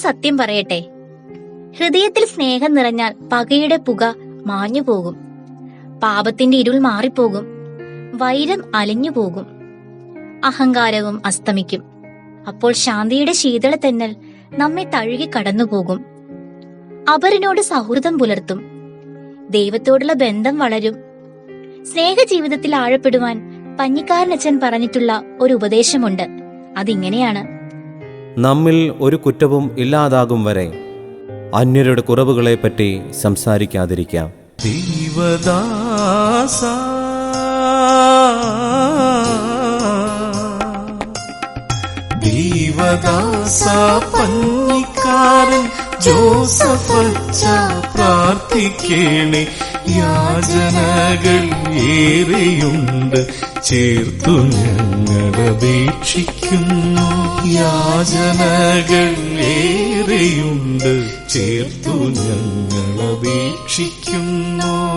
സത്യം പറയട്ടെ. ഹൃദയത്തിൽ സ്നേഹം നിറഞ്ഞാൽ പകയുടെ പുക മാഞ്ഞു പോകും പാപത്തിന്റെ ഇരുൾ മാറിപ്പോകും. വൈരം അലിഞ്ഞു പോകും അഹങ്കാരവും അസ്തമിക്കും. അപ്പോൾ ശാന്തിയുടെ ശീതള തെന്നൽ നമ്മെ തഴുകി കടന്നുപോകും. അപരനോട് സൗഹൃദം പുലർത്തും. ദൈവത്തോടുള്ള ബന്ധം വളരും. സ്നേഹജീവിതത്തിൽ ആഴപ്പെടുവാൻ പഞ്ഞിക്കാരനച്ഛൻ പറഞ്ഞിട്ടുള്ള ഒരു ഉപദേശമുണ്ട്. അതിങ്ങനെയാണ്. നമ്മിൽ ഒരു കുറ്റവും ഇല്ലാതാകും വരെ അന്യരുടെ കുറവുകളെപ്പറ്റി സംസാരിക്കാതിരിക്കാം. ദൈവദാസ. ദൈവദാസ പന്നിക്കാരൻ ജോസഫച്ച പ്രാർത്ഥിക്കേണേ. യാചനകൾ ഏറെയുണ്ട്. ചേർത്തു ഞങ്ങളപേക്ഷിക്കുന്നു യാചനകൾ ഏറെയുണ്ട്. ചേർത്തു ഞങ്ങളപേക്ഷിക്കുന്നു